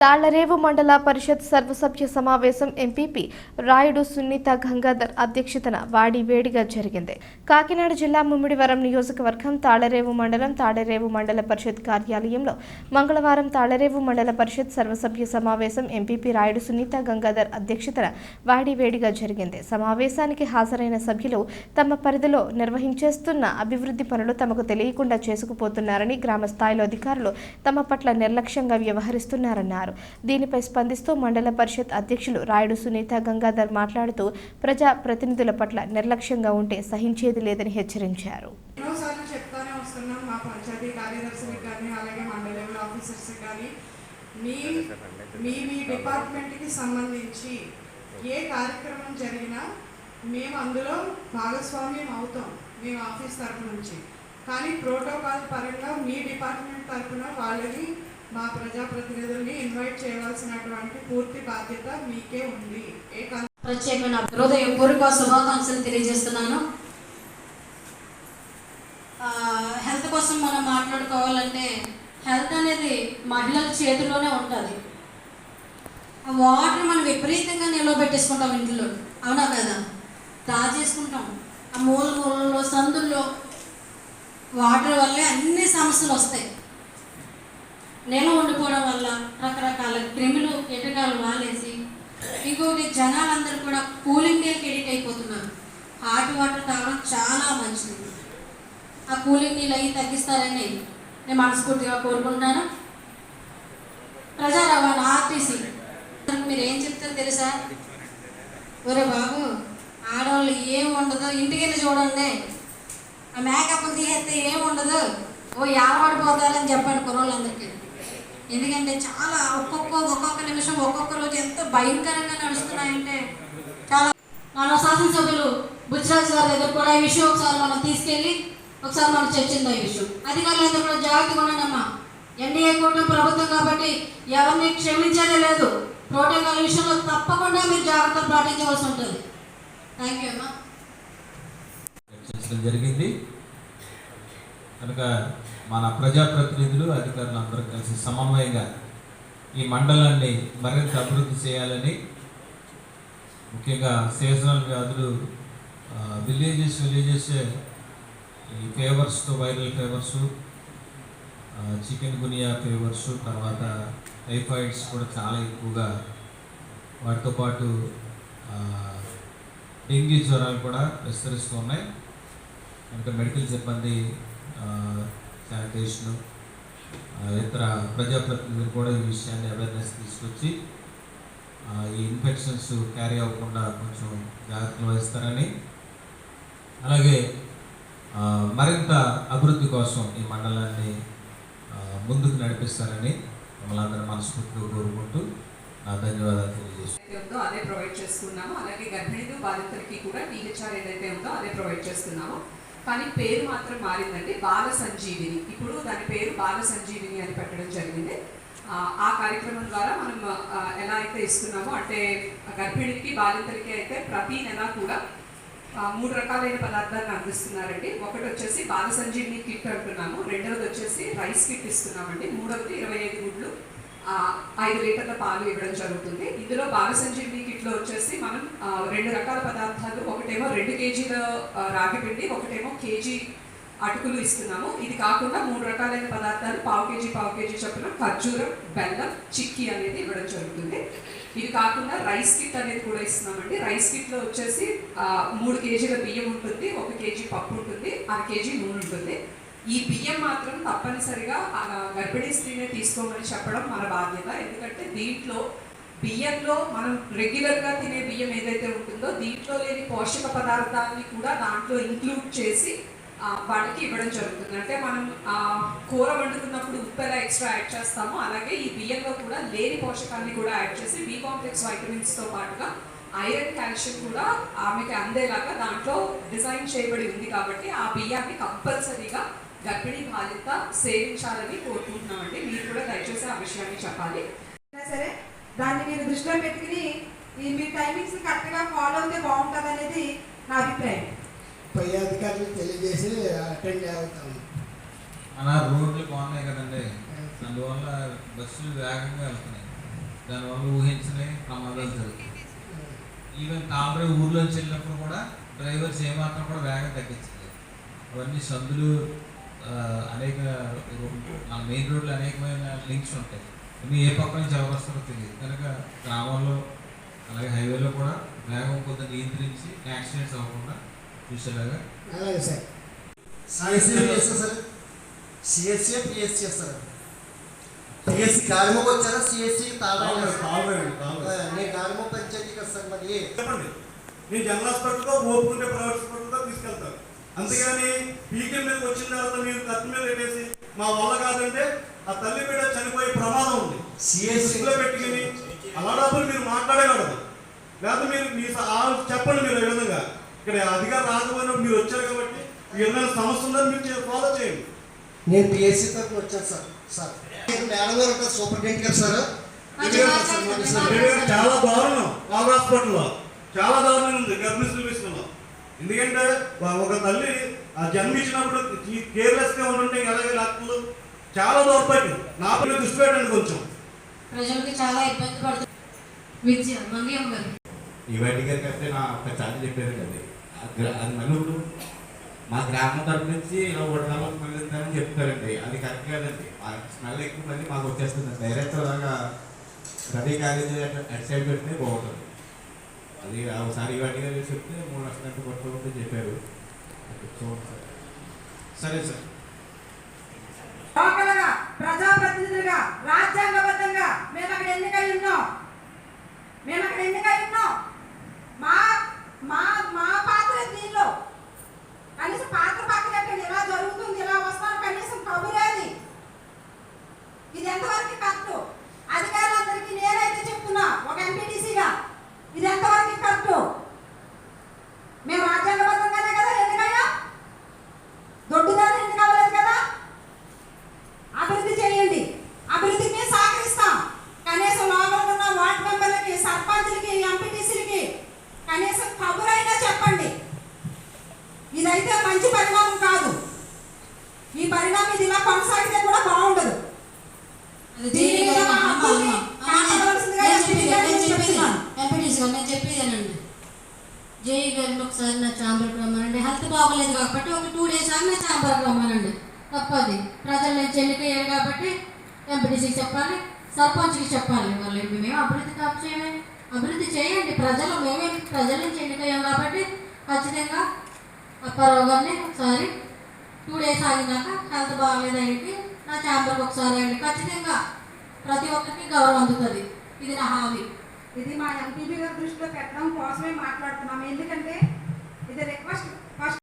తాళ్ళరేవు మండల పరిషత్ సర్వసభ్య సమావేశం ఎంపీపీ రాయుడు సునీత గంగాధర్ అధ్యక్షతన వాడి వేడిగా జరిగింది. కాకినాడ జిల్లా ముమ్మిడివరం నియోజకవర్గం తాళ్ళరేవు మండలం తాళ్ళరేవు మండల పరిషత్ కార్యాలయంలో మంగళవారం తాళ్ళరేవు మండల పరిషత్ సర్వసభ్య సమావేశం ఎంపీపీ రాయుడు సునీత గంగాధర్ అధ్యక్షతన వాడి వేడిగా జరిగింది. సమావేశానికి హాజరైన సభ్యులు తమ పరిధిలో నిర్వహించేస్తున్న అభివృద్ధి పనులు తమకు తెలియకుండా చేసుకుపోతున్నారని గ్రామ స్థాయిలో అధికారులు తమ పట్ల నిర్లక్ష్యంగా వ్యవహరిస్తున్నారన్నారు. దీనిపై స్పందిస్తూ మండల పరిషత్ అధ్యక్షులు రాయుడు సునీత గంగాధర్ మాట్లాడుతూ ప్రజా ప్రతినిధుల పట్ల నిర్లక్ష్యంగా ఉంటే సహించేది లేదని హెచ్చరించారు. మీ మీ మీ డిపార్ట్మెంట్కి సంబంధించి ఏ కార్యక్రమం జరిగినా మేము అందులో భాగస్వామ్యం అవుతాం మేము ఆఫీస్ తరఫు నుంచి. కానీ ప్రోటోకాల్ పరంగా మీ డిపార్ట్మెంట్ తరఫున వాళ్ళని మా ప్రజాప్రతినిధుల్ని ఇన్వైట్ చేయవలసినటువంటి పూర్తి బాధ్యత మీకే ఉంది. ఏ ప్రత్యేకమైన హృదయపూర్వక శుభాకాంక్షలు తెలియజేస్తున్నాను. హెల్త్ కోసం మనం మాట్లాడుకోవాలంటే హెల్త్ అనేది మహిళల చేతిలోనే ఉంటుంది. ఆ వాటర్ మనం విపరీతంగా నిల్వ పెట్టేసుకుంటాం ఇంట్లో. అవునా కదా? దాచేసుకుంటాం ఆ మూల మూలలో సందుల్లో వాటర్ వల్లే అన్ని సమస్యలు వస్తాయి. నేను ఉండిపోవడం వల్ల రకరకాల క్రిములు కీటకాలు వాలేసి ఇంకొకటి జనాలందరూ కూడా కూలింగ్ నీళ్ళకి ఎడిట్ అయిపోతున్నారు. హాట్ వాటర్ తాగడం చాలా మంచిది. ఆ కూలింగ్ నీళ్ళు అవి తగ్గిస్తారని నేను మనస్ఫూర్తిగా కోరుకుంటున్నాను. ప్రజా రవాణా ఆర్టీసీ. మీరు ఏం చెప్తారో తెలుసా? ఒరే బాబు ఆడవాళ్ళు ఏం ఉండదు ఇంటికి వెళ్ళి చూడండి. ఆ మేకప్ తీసేస్తే ఏం ఉండదు. ఓ యాలబడిపోతారని చెప్పండి కుర్రోళ్ళందరికీ. ఎందుకంటే చాలా ఒక్కొక్క ఒక్కొక్క నిమిషం ఒక్కొక్క రోజు ఎంత భయంకరంగా నడుస్తున్నాయంటే చాలా మన శాసనసభ్యులు బుచ్చిరాజు గారి దగ్గర కూడా ఈ విషయం ఒకసారి మనం తీసుకెళ్ళి ఒకసారి మనం చర్చిందా ఈ విషయం. అధికారులందరూ కూడా జాగ్రత్తగా ఉండమ్మా ఎన్డీఏ కూటమి ప్రభుత్వం కాబట్టి ఎవరిని క్షమించేదే లేదు. ప్రోటోకాల్ విషయంలో తప్పకుండా మీరు జాగ్రత్తలు పాటించవలసి ఉంటుంది. థ్యాంక్ యూ అమ్మా. జరిగింది. కనుక మన ప్రజాప్రతినిధులు అధికారులు అందరూ కలిసి సమన్వయంగా ఈ మండలాన్ని మరింత అభివృద్ధి చేయాలని ముఖ్యంగా సీజనల్ వ్యాధులు విలేజెస్ విలేజెస్ ఈ ఫేవర్స్తో viral fevers chikungunya fevers తర్వాత టైఫాయిడ్స్ కూడా చాలా ఎక్కువగా వాటితో పాటు డెంగ్యూ జ్వరాలు కూడా విస్తరిస్తూ ఉన్నాయి. కనుక మెడికల్ సిబ్బంది శానిటేషన్ ఇతర ప్రజాప్రతినిధులు కూడా ఈ విషయాన్ని అవేర్నెస్ తీసుకొచ్చి ఈ ఇన్ఫెక్షన్స్ క్యారీ అవ్వకుండా కొంచెం జాగ్రత్తలు వహిస్తారని అలాగే మరింత అభివృద్ధి కోసం ఈ మండలాన్ని ముందుకు నడిపిస్తారని మమ్మల్ని అందరూ మనస్ఫూర్తిగా కోరుకుంటూ నా ధన్యవాదాలు తెలియజేస్తున్నాం అదే ప్రొవైడ్ చేస్తున్నాము అలాగే గర్భిణీలు బాధితులకి కూడా టీహెచ్ఆర్ ఏదైతే ఉందో అదే ప్రొవైడ్ చేస్తున్నాము కానీ పేరు మాత్రం మారిందండి. బాల సంజీవిని ఇప్పుడు దాని పేరు బాల సంజీవిని అని పెట్టడం జరిగింది. ఆ, కార్యక్రమం ద్వారా మనం ఎలా అయితే ఇస్తున్నామో అంటే గర్భిణికి బాలింతలకి అయితే ప్రతి నెల కూడా మూడు రకాలైన పదార్థాలను అందిస్తున్నారండి. ఒకటి వచ్చేసి బాల సంజీవిని కిట్ అంటున్నాము. రెండవది వచ్చేసి రైస్ కిట్ ఇస్తున్నామండి. మూడవది ఇరవై ఐదు గుడ్లు. ఐదు లీటర్ల పాలు ఇవ్వడం జరుగుతుంది. ఇందులో బాలసంజీవిని కిట్లో వచ్చేసి మనం రెండు రకాల పదార్థాలు ఒకటేమో రెండు కేజీల రాగి పిండి ఒకటేమో కేజీ అటుకులు ఇస్తున్నాము. ఇది కాకుండా మూడు రకాలైన పదార్థాలు పావు కేజీ పావు కేజీ చొప్పున ఖర్జూరం బెల్లం చిక్కీ అనేది ఇవ్వడం జరుగుతుంది. ఇది కాకుండా రైస్ కిట్ అనేది కూడా ఇస్తున్నామండి. రైస్ కిట్లో వచ్చేసి మూడు కేజీల బియ్యం ఉంటుంది ఒక కేజీ పప్పు ఉంటుంది అర కేజీ నూనె ఉంటుంది. ఈ బియ్యం మాత్రం తప్పనిసరిగా గర్భిణీ స్త్రీనే తీసుకోమని చెప్పడం మన బాధ్యత. ఎందుకంటే దీంట్లో బియ్యంలో మనం రెగ్యులర్గా తినే బియ్యం ఏదైతే ఉంటుందో దీంట్లో లేని పోషక పదార్థాలని కూడా దాంట్లో ఇంక్లూడ్ చేసి వాళ్ళకి ఇవ్వడం జరుగుతుంది. అంటే మనం కూర వండుకున్నప్పుడు ఉప్పు ఎలా ఎక్స్ట్రా యాడ్ చేస్తామో అలాగే ఈ బియ్యంలో కూడా లేని పోషకాన్ని కూడా యాడ్ చేసి బి కాంప్లెక్స్ వైటమిన్స్తో పాటుగా ఐరన్ కాల్షియం కూడా ఆమెకి అందేలాగా దాంట్లో డిజైన్ చేయబడి ఉంది కాబట్టి ఆ బియ్యాన్ని కంపల్సరీగా గర్భిణీ బాలిత సేవించాలని కోరుకుంటున్నామండి. మీరు కూడా దయచేసి ఆ విషయాన్ని చెప్పాలి. అయినా సరే దాన్ని మీరు దృష్టిలో పెట్టుకుని ఈ మీ టైమింగ్స్ కరెక్ట్గా ఫాలో అయితే బాగుంటుంది అనేది నా అభిప్రాయం. పై అధికారులకు తెలియజేసి అటెండ్ అవుతాము మన రోడ్లు బాగున్నాయి కదండి. అందువల్ల బస్సులు వేగంగా వెళ్తున్నాయి. దానివల్ల ఊహించని ప్రమాదాలు జరుగుతాయి ఈవెన్ తామరే ఊర్లోంచి వెళ్ళినప్పుడు కూడా డ్రైవర్స్ ఏమాత్రం కూడా వేగం తగ్గించలేదు అవన్నీ సందులు అనేక మన మెయిన్ రోడ్లు అనేకమైన లింక్స్ ఉంటాయి. ఇవి ఏ పక్క నుంచి ఎవరు తెలియదు. కనుక గ్రామాల్లో అలాగే హైవేలో కూడా వేగం కొంత నియంత్రించి యాక్సిడెంట్స్ అవ్వకుండా చూసేలాగా అలాగే sir. CSC sir? CSC PSC sir PSC గాలిమోకి వచ్చారా? సిఎస్సి నేను గాలిమో పంచాయతీ కదా సార్ మరి? చెప్పండి. నేను జనరల్ హాస్పిటల్తో ఓపుకుంటే ప్రైవేట్ తీసుకెళ్తాను అంతేగాని పీకిల్ మీదకి వచ్చిన తర్వాత మీరు కత్తి మీద పెట్టేసి మా వల్ల కాదంటే ఆ తల్లి బిడ్డ చనిపోయే ప్రమాదం ఉంది. సిఎస్సి సిగ్గులో పెట్టుకుని అలాంటప్పుడు మీరు మాట్లాడగలరు. లేకపోతే మీరు మీ చెప్పండి మీరు ఈ విధంగా. ఇక్కడ అధికారం రాకపోయినప్పుడు మీరు వచ్చారు కాబట్టి విధమైన సమస్య ఉందని మీరు ఫాలో చేయండి. నేను పిఎస్సి తరఫున వచ్చాను సార్. సార్. మేడం గారు ఉంటారు సూపరింటెండెంట్ గారు సార్. చాలా దారుణం. బాబు హాస్పిటల్లో. చాలా దారుణం ఉంది. గర్భిణీ విషయంలో ఎందుకంటే ఒక తల్లి ఆ జన్మించినప్పుడు కేర్లెస్గా ఉంటుంటే ఎలాగే డాక్టర్లు చాలా దౌర్భాగ్యం. నా పైన దృష్టి పెట్టండి కొంచెం. ప్రజలకి చాలా ఇబ్బంది పడుతుంది. బయటి గారికి అయితే నా ఒక ఛార్జ్ చెప్పారు కదా. అది గ్రా- అది మళ్ళీ ఇప్పుడు మా గ్రామం తరపు నుంచి ఇలా వడ్డాలకు మళ్ళీ చెప్తారండి. అది కరెక్ట్ కాదండి. ఆ స్మెల్ ఎక్కువ మళ్ళీ మాకు వచ్చేస్తుంది. డైరెక్ట్ అలాగా రవి కాలేజీ అటు అటు సైడ్ పెడితే బాగుంటుంది. అది ఒకసారి ఇవన్నీ చెప్తే మూడు లక్షల గంట పట్టుకుంటే చెప్పారు. చూడండి సార్. సరే సార్. మంచి పరిణామం కాదు. ఈ పరిణామం ఇది ఇలా కొనసాగితే కూడా బాగుండదు. దీని మీద గారు మా హక్కుల్ని కాపాడవలసిందిగా నేను చెప్పేదేనండి జేఈ గారిని ఒకసారి నా ఛాంబర్కి రమ్మానండి హెల్త్ బాగోలేదు కాబట్టి ఒక టూ డేస్ ఆగి నా ఛాంబర్కి రమ్మానండి తప్పది. ప్రజలు నేను చెల్లికయ్యారు కాబట్టి ఎంపీటీసీకి చెప్పాలి సర్పంచ్కి చెప్పాలి. వాళ్ళు మేము అభివృద్ధి కాపు చేయమే అభివృద్ధి చేయండి ప్రజలు. మేమే ప్రజల నుంచి ఎన్నికయ్యాం కాబట్టి ఖచ్చితంగా అప్పారావు గారిని ఒకసారి టూ డేస్ ఆగినాక హెల్త్ బాగాలేదు నా ఛాంబర్కి ఒకసారి అండి ఖచ్చితంగా ప్రతి ఒక్కరికి గౌరవం అందుతుంది. ఇది నా హామీ ఇది మా ఎంపీబీ గారి దృష్టిలో పెట్టడం కోసమే మాట్లాడుతున్నాము ఎందుకంటే ఇది రిక్వెస్ట్ ఫస్ట్